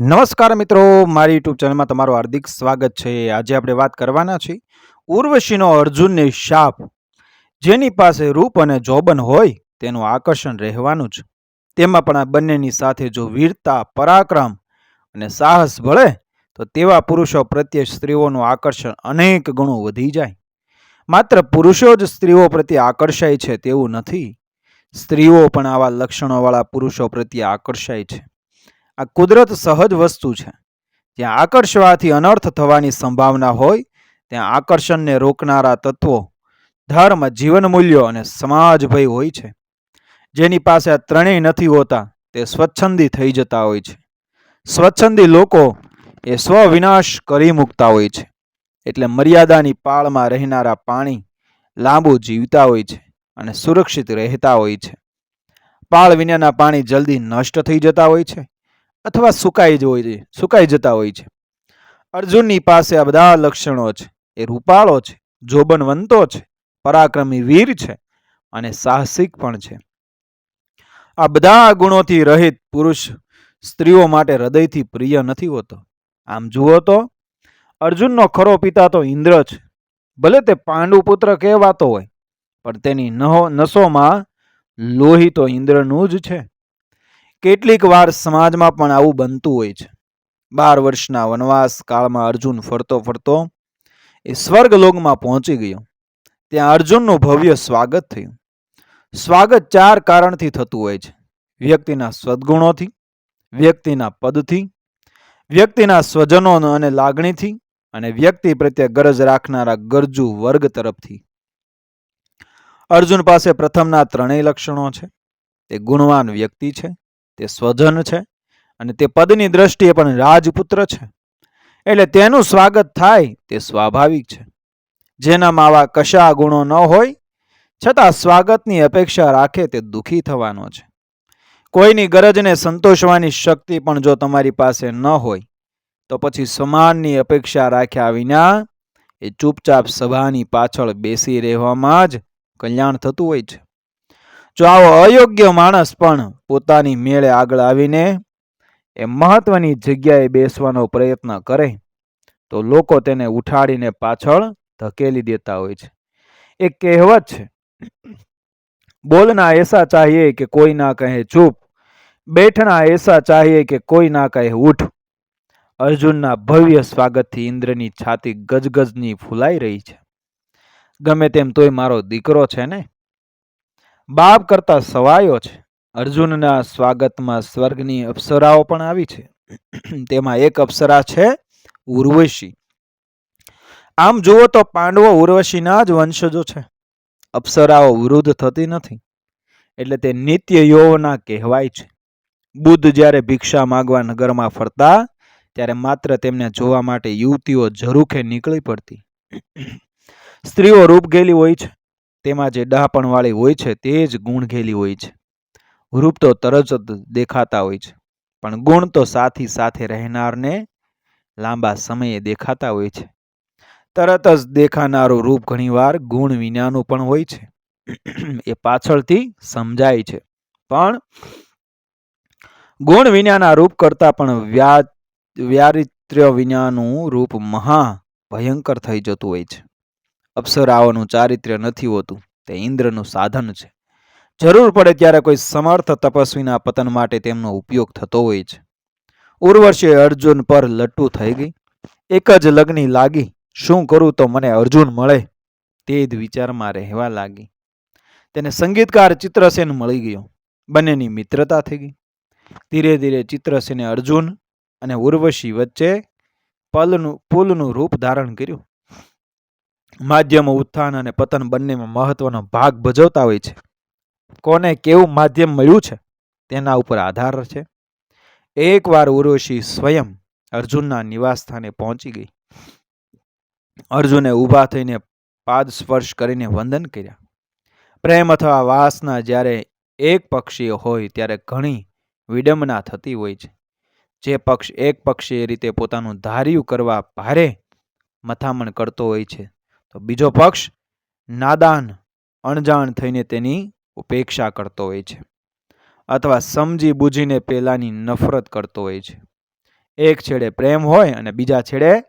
નમસ્કાર મિત્રો, મારી યુટ્યુબ ચેનલમાં તમારું હાર્દિક સ્વાગત છે. આજે આપણે વાત કરવાના છીએ ઉર્વશીનો અર્જુનને શાપ. જેની પાસે રૂપ અને જોબન હોય તેનું આકર્ષણ રહેવાનું જ. તેમાં પણ આ બંનેની સાથે જો વીરતા, પરાક્રમ અને સાહસ ભળે, તો તેવા પુરુષો પ્રત્યે સ્ત્રીઓનું આકર્ષણ અનેક ગણું વધી જાય. માત્ર પુરુષો જ સ્ત્રીઓ પ્રત્યે આકર્ષાય છે તેવું નથી. સ્ત્રીઓ પણ આવા લક્ષણોવાળા પુરુષો પ્રત્યે આકર્ષાય છે. આ કુદરત સહજ વસ્તુ છે. જ્યાં આકર્ષવાથી અનર્થ થવાની સંભાવના હોય, ત્યાં આકર્ષણને રોકનારા તત્વો, ધર્મ, જીવન મૂલ્યો અને સમાજ ભય હોય છે. જેની પાસે આ ત્રણેય નથી હોતા, તે સ્વચ્છંદી થઈ જતા હોય છે. સ્વચ્છંદી લોકો એ સ્વવિનાશ કરી મૂકતા હોય છે. એટલે મર્યાદાની પાળમાં રહેનારા પાણી લાંબુ જીવતા હોય છે અને સુરક્ષિત રહેતા હોય છે. પાળ વિનાના પાણી જલ્દી નષ્ટ થઈ જતા હોય છે. અથવા સુકાઈ જ હોય છે, સુકાઈ જતા હોય છે. અર્જુનની પાસે આ બધા લક્ષણો છે. એ રૂપાળો છે, જોબનવંતો છે, પરાક્રમી વીર છે અને સાહસિક પણ છે. આ બધા ગુણોથી રહિત પુરુષ સ્ત્રીઓ માટે હૃદયથી પ્રિય નથી હોતો. આમ જુઓ તો, અર્જુનનો ખરો પિતા તો ઇન્દ્ર છે. ભલે તે પાંડુ પુત્ર કહેવાતો હોય, પણ તેની નહો, નસોમાં લોહી તો ઇન્દ્રનું જ છે. કેટલીક વાર સમાજમાં પણ આવું બનતું હોય છે. બાર વર્ષના વનવાસ કાળમાં અર્જુન ફરતો ફરતો એ સ્વર્ગલોકમાં પહોંચી ગયો. ત્યાં અર્જુનનું ભવ્ય સ્વાગત થયું. સ્વાગત ચાર કારણથી થતું હોય છે. વ્યક્તિના સદગુણોથી, વ્યક્તિના પદથી, વ્યક્તિના સ્વજનો અને લાગણીથી અને વ્યક્તિ પ્રત્યે ગરજ રાખનારા ગરજુ વર્ગ તરફથી. અર્જુન પાસે પ્રથમના ત્રણેય લક્ષણો છે. તે ગુણવાન વ્યક્તિ છે. તે સ્વજન છે અને તે પદની દ્રષ્ટિએ પણ રાજપુત્ર છે. એટલે તેનું સ્વાગત થાય તે સ્વાભાવિક છે. જેનામાં આવા કશા ગુણો ન હોય, છતાં સ્વાગતની અપેક્ષા રાખે તે દુઃખી થવાનો છે. કોઈની ગરજને સંતોષવાની શક્તિ પણ જો તમારી પાસે ન હોય, તો પછી સમાનની અપેક્ષા રાખ્યા વિના એ ચૂપચાપ સભાની પાછળ બેસી રહેવામાં જ કલ્યાણ થતું હોય છે. જો આવો અયોગ્ય માણસ પણ પોતાની મેળે આગળ આવીને એ મહત્વની જગ્યાએ બેસવાનો પ્રયત્ન કરે, તો લોકો તેને ઉઠાડીને પાછળ ધકેલી દેતા હોય છે. એક કહેવત છે, બોલના એસા ચાહીએ કે કોઈ ના કહે ચૂપ, બેઠના એસા ચાહીએ કે કોઈ ના કહે ઉઠ. અર્જુનના ભવ્ય સ્વાગતથી ઇન્દ્રની છાતી ગજગજની ફૂલાઈ રહી છે. ગમે તેમ તોય મારો દીકરો છે ને? બાપ કરતા સવાયો છે. અર્જુનના સ્વાગતમાં સ્વર્ગની અપ્સરાઓ પણ આવી છે. તેમાં એક અપ્સરા છે, ઉર્વશી. આમ જુઓ તો પાંડવો ઉર્વશીના જ વંશજો છે. અપ્સરાઓ વૃદ્ધ થતી નથી. એટલે તે નિત્ય યૌવના કહેવાય છે. બુદ્ધ જ્યારે ભિક્ષા માગવા નગરમાં ફરતા, ત્યારે માત્ર તેમને જોવા માટે યુવતીઓ ઝરૂખે નીકળી પડતી. સ્ત્રીઓ રૂપ ગયેલી હોય છે. તેમાં જે ડહાપણવાળી હોય છે, તે જ ગુણઘેલી હોય છે. રૂપ તો તરત જ દેખાતા હોય છે, પણ ગુણ તો સાથી સાથે રહેનારને લાંબા સમયે દેખાતા હોય છે. તરત જ દેખાનારું રૂપ ઘણીવાર ગુણ વિનાનું પણ હોય છે. એ પાછળથી સમજાય છે. પણ ગુણ વિનાના રૂપ કરતાં પણ વ્યા, વ્યારિત્ર્ય વિનાનું રૂપ મહા ભયંકર થઈ જતું હોય છે. અપ્સરાઓનું ચારિત્ર્ય નથી હોતું, તે ઇન્દ્રનું સાધન છે. જરૂર પડે ત્યારે કોઈ સમર્થ તપસ્વીના પતન માટે તેમનો ઉપયોગ થતો હોય છે. ઉર્વશી અર્જુન પર લટ્ટુ થઈ ગઈ. એક જ લગ્ની લાગી. શું કરું તો મને અર્જુન મળે? તે જ વિચારમાં રહેવા લાગી. તેને સંગીતકાર ચિત્રસેન મળી ગયો. બંનેની મિત્રતા થઈ ગઈ. ધીરે ધીરે ચિત્રસેને અર્જુન અને ઉર્વશી વચ્ચે પલનું, પુલનું રૂપ ધારણ કર્યું. માધ્યમ ઉત્થાન અને પતન બંનેમાં મહત્વનો ભાગ ભજવતા હોય છે. કોને કેવું માધ્યમ મળ્યું છે? તેના ઉપર આધાર છે. એકવાર ઉર્વશી સ્વયં અર્જુનના નિવાસ સ્થાને પહોંચી ગઈ. અર્જુને ઊભા થઈને પાદ સ્પર્શ કરીને વંદન કર્યા. પ્રેમ અથવા વાસના જ્યારે એક પક્ષીય હોય ત્યારે ઘણી વિડંબના થતી હોય છે. જે પક્ષ એક પક્ષીય રીતે પોતાનું ધાર્યું કરવા ભારે મથામણ કરતો હોય છે. તો બીજો પક્ષ નાદાન, અણજાણ થઈને તેની ઉપેક્ષા કરતો હોય છે અથવા સમજી બૂજીને પેલાની નફરત કરતો હોય છે. એક છેડે પ્રેમ હોય અને બીજા છેડે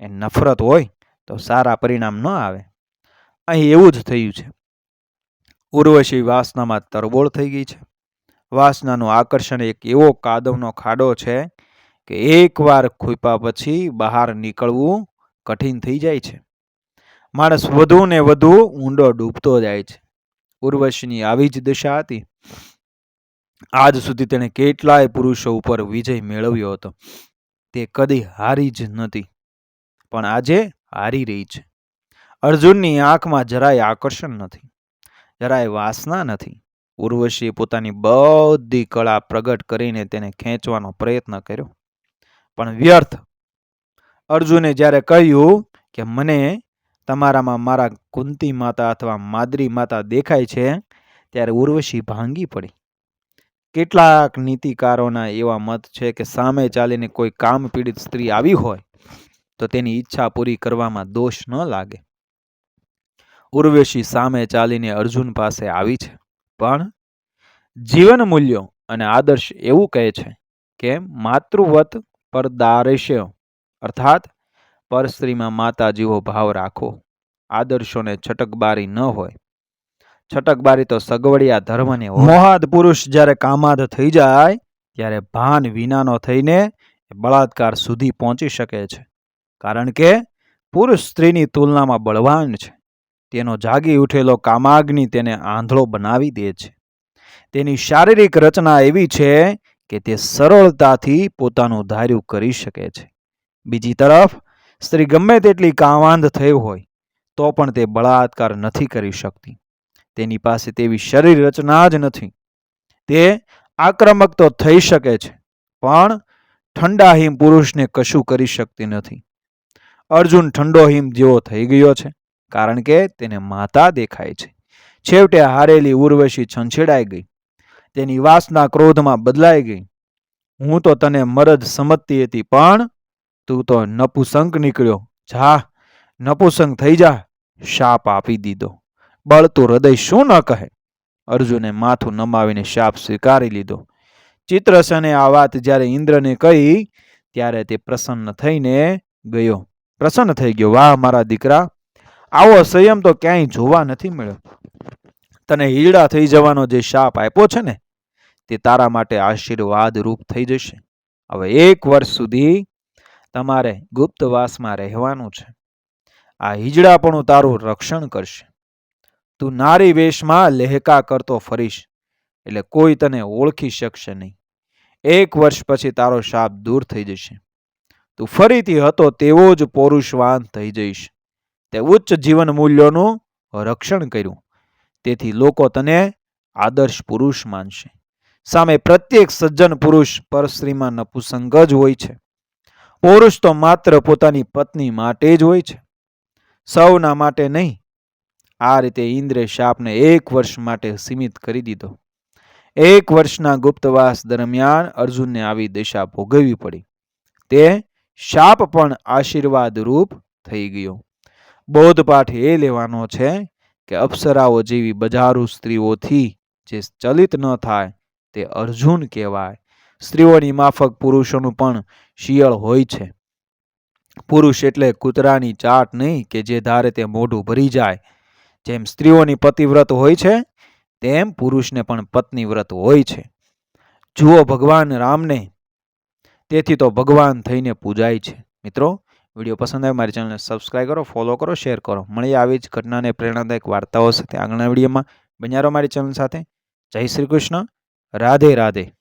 એ નફરત હોય તો સારા પરિણામ ન આવે. અહીં એવું જ થયું છે. ઉર્વશી વાસનામાં તરબોળ થઈ ગઈ છે. વાસનાનું આકર્ષણ એક એવો કાદવનો ખાડો છે કે એકવાર ખૂપ્યા પછી બહાર નીકળવું કઠિન થઈ જાય છે. માણસ વધુ ને વધુ ઊંડો ડૂબતો જાય છે. ઉર્વશીની આવી જ દશા હતી. આજ સુધી તેણે કેટલાય પુરુષો ઉપર વિજય મેળવ્યો હતો. તે કદી હારી જ નથી, પણ આજે હારી રહી છે. અર્જુનની આંખમાં જરાય આકર્ષણ નથી, જરાય વાસના નથી. ઉર્વશીએ પોતાની બધી કળા પ્રગટ કરીને તેને ખેંચવાનો પ્રયત્ન કર્યો. પણ વ્યર્થ. અર્જુને જ્યારે કહ્યું કે, મને તમારામાં મારા કુંતી માતા અથવા માદ્રી માતા દેખાય છે, ત્યારે ઉર્વશી ભાંગી પડી. કેટલાક નીતિકારોના એવા મત છે કે સામે ચાલીને કોઈ કામ પીડિત સ્ત્રી આવી હોય, તો તેની ઈચ્છા પૂરી કરવામાં દોષ ન લાગે. ઉર્વશી સામે ચાલીને અર્જુન પાસે આવી છે, પણ જીવન મૂલ્યો અને આદર્શ એવું કહે છે કે માતૃવત પર દારેશ્ય, અર્થાત પરસ્ત્રીમાં માતા જેવો ભાવ રાખો. આદર્શોને છટકબારી ન હોય. છટકબારી તો સગવડિયા ધર્મને મોહાદ પુરુષ જ્યારે કામાદ થઈ જાય, ત્યારે ભાન વિનાનો થઈને બળાત્કાર સુધી પહોંચી શકે છે. કારણ કે પુરુષ સ્ત્રીની તુલનામાં બળવાન છે. તેનો જાગી ઉઠેલો કામાગ્નિ તેને આંધળો બનાવી દે છે. તેની શારીરિક રચના એવી છે કે તે સરળતાથી પોતાનું ધાર્યું કરી શકે છે. બીજી તરફ સ્ત્રી ગમે તેટલી કામાંધ થઈ હોય, તો પણ તે બળાત્કાર નથી કરી શકતી. તેની પાસે તેવી શરીર રચના જ નથી. તે આક્રમક તો થઈ શકે છે, પણ ઠંડા હિમ પુરુષને કશું કરી શકતી નથી. અર્જુન ઠંડો હિમ જેવો થઈ ગયો છે, કારણ કે તેને માતા દેખાય છે. છેવટે હારેલી ઉર્વશી છંછેડાઈ ગઈ. તેની વાસના ક્રોધમાં બદલાઈ ગઈ. હું તો તને મરદ સમજતી હતી, પણ તું તો નપુસંક નીકળ્યો. જા નપુસંક થઈ જા. શાપ આપી દીધો. બળતું હૃદય શું ન કહે? અર્જુને માથું નમાવીને શાપ સ્વીકારી લીધો. ચિત્રસને આ વાત જ્યારે ઇન્દ્રને કહી, ત્યારે તે પ્રસન્ન થઈને ગયો. પ્રસન્ન થઈ ગયો. વાહ, મારા દીકરા, આવો સંયમ તો ક્યાંય જોવા નથી મળ્યો. તને હીડા થઈ જવાનો જે શાપ આપ્યો છે ને, તે તારા માટે આશીર્વાદ રૂપ થઈ જશે. હવે એક વર્ષ સુધી તમારે ગુપ્તવાસમાં રહેવાનું છે. આ હિજડાપણું તારું રક્ષણ કરશે. તું નારી વેશમાં લહેકા કરતો ફરીશ, એટલે કોઈ તને ઓળખી શકશે નહીં. એક વર્ષ પછી તારો શાપ દૂર થઈ જશે. તું ફરીથી હતો તેવો જ પૌરુષવાન થઈ જઈશ. તે ઉચ્ચ જીવન મૂલ્યોનું રક્ષણ કર્યું. તેથી લોકો તને આદર્શ પુરુષ માનશે. સામે પ્રત્યેક સજ્જન પુરુષ પરસ્ત્રીમાં નપુસંગ જ હોય છે. પુરુષ તો માત્ર પોતાની પત્ની માટે જ હોય છે. સૌના માટે નહીં. આ રીતે ઇન્દ્રે શાપને એક વર્ષ માટે સીમિત કરી દીધો. એક વર્ષના ગુપ્તવાસ દરમિયાન અર્જુનને આવી દિશા ભોગવવી પડી. તે શાપ પણ આશીર્વાદ રૂપ થઈ ગયો. બોધપાઠ એ લેવાનો છે કે અપ્સરાઓ જેવી બજારુ સ્ત્રીઓથી જે ચલિત ન થાય તે અર્જુન કહેવાય. સ્ત્રીઓની માફક પુરુષોનું પણ શિયળ હોય છે. પુરુષ એટલે કૂતરાની ચાટ નહીં કે જે ધારે તે મોઢું ભરી જાય. જેમ સ્ત્રીઓની પતિવ્રત હોય છે, તેમ પુરુષને પણ પત્નીવ્રત હોય છે. જુઓ ભગવાન રામને. તેથી તો ભગવાન થઈને પૂજાય છે. મિત્રો, વીડિયો પસંદ આવે મારી ચેનલને સબસ્ક્રાઈબ કરો ફોલો કરો શેર કરો. મળીએ આવી જ ઘટનાને પ્રેરણાદાયક વાર્તાઓ સાથે આગળના વિડીયોમાં. બન્યા રહો મારી ચેનલ સાથે. જય શ્રી કૃષ્ણ. રાધે રાધે.